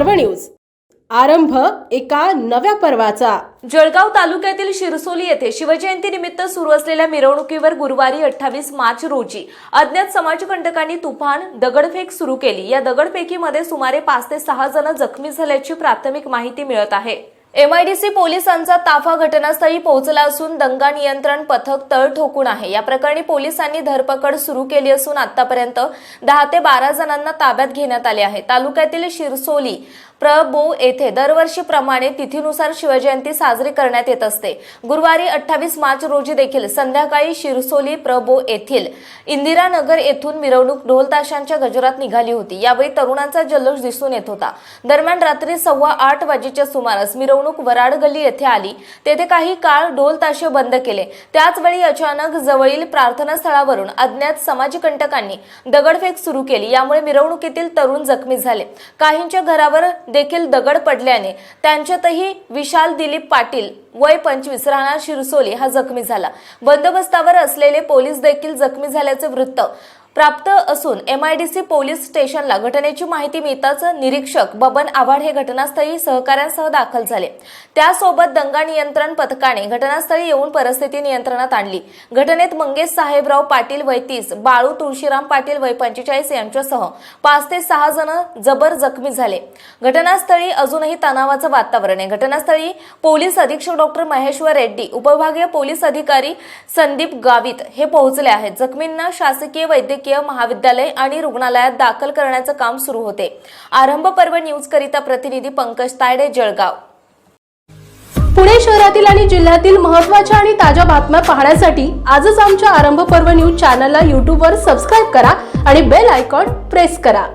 पर्व न्यूज. आरंभ एका नव्या पर्वाचा. जळगाव तालुक्यातील शिरसोली येथे शिवजयंती निमित्त सुरू असलेल्या मिरवणुकीवर गुरुवारी अठ्ठावीस मार्च रोजी अज्ञात समाजकंटकांनी तुफान दगडफेक सुरू केली. या दगडफेकीमध्ये सुमारे पाच ते सहा जण जखमी झाल्याची प्राथमिक माहिती मिळत आहे. एमआयडीसी पोलिसांचा ताफा घटनास्थळी पोहोचला असून दंगा नियंत्रण पथक तळ ठोकून आहे. या प्रकरणी पोलिसांनी धरपकड सुरू केली असून आतापर्यंत दहा ते बारा जणांना ताब्यात घेण्यात आले आहे. तालुक्यातील शिरसोली प्रबो येथे दरवर्षीप्रमाणे तिथीनुसार शिवजयंती साजरी करण्यात येत असते. गुरुवारी अठ्ठावीस मार्च रोजी देखील संध्याकाळी शिरसोली प्रबो येथील इंदिरानगर येथून मिरवणूक ढोलताशांच्या गजरात निघाली होती. यावेळी तरुणांचा जल्लोष दिसून येत होता. दरम्यान रात्री सव्वा आठ वाजेच्या सुमारास मिरवणूक वराड गल्ली येथे आली. तेथे काही काळ ढोल ताशे बंद केले. त्याचवेळी अचानक जवळील प्रार्थनास्थळावरून अज्ञात समाजकंटकांनी दगडफेक सुरू केली. यामुळे मिरवणुकीतील तरुण जखमी झाले. काहींच्या घरावर देखील दगड पडल्याने त्यांच्यातही विशाल दिलीप पाटील वय पंचवीस राहणार शिरसोली हा जखमी झाला. बंदोबस्तावर असलेले पोलीस देखील जखमी झाल्याचे वृत्त प्राप्त असून एमआयडीसी पोलीस स्टेशनला घटनेची माहिती मिळताच निरीक्षक बबन आव्हाड हे घटनास्थळी सहकाऱ्यांसह दाखल झाले. त्यासोबत दंगा नियंत्रण पथकाने घटनास्थळी येऊन परिस्थिती नियंत्रणात आणली. घटनेत मंगेश साहेबराव पाटील वय तीस बाळू तुळशीराम पाटील वय पंचेचाळीस यांच्यासह पाच ते सहा जण जबर जखमी झाले. घटनास्थळी अजूनही तणावाचं वातावरण आहे. घटनास्थळी पोलीस अधीक्षक डॉक्टर महेश्वर रेड्डी उपविभागीय पोलीस अधिकारी संदीप गावित हे पोहोचले आहेत. जखमींना शासकीय वैद्यकीय वैद्यकीय महाविद्यालय आणि रुग्णालयात दाखल करण्याचं काम सुरू होते. आरंभ पर्व न्यूज करिता प्रतिनिधी पंकज तायडे जळगाव. पुणे शहरातील आणि जिल्ह्यातील महत्त्वाच्या आणि ताज्या बातम्या पाहण्यासाठी आजच आमच्या आरंभ पर्व न्यूज चॅनलला यूट्यूबवर सबस्क्राईब करा आणि बेल आयकॉन प्रेस करा.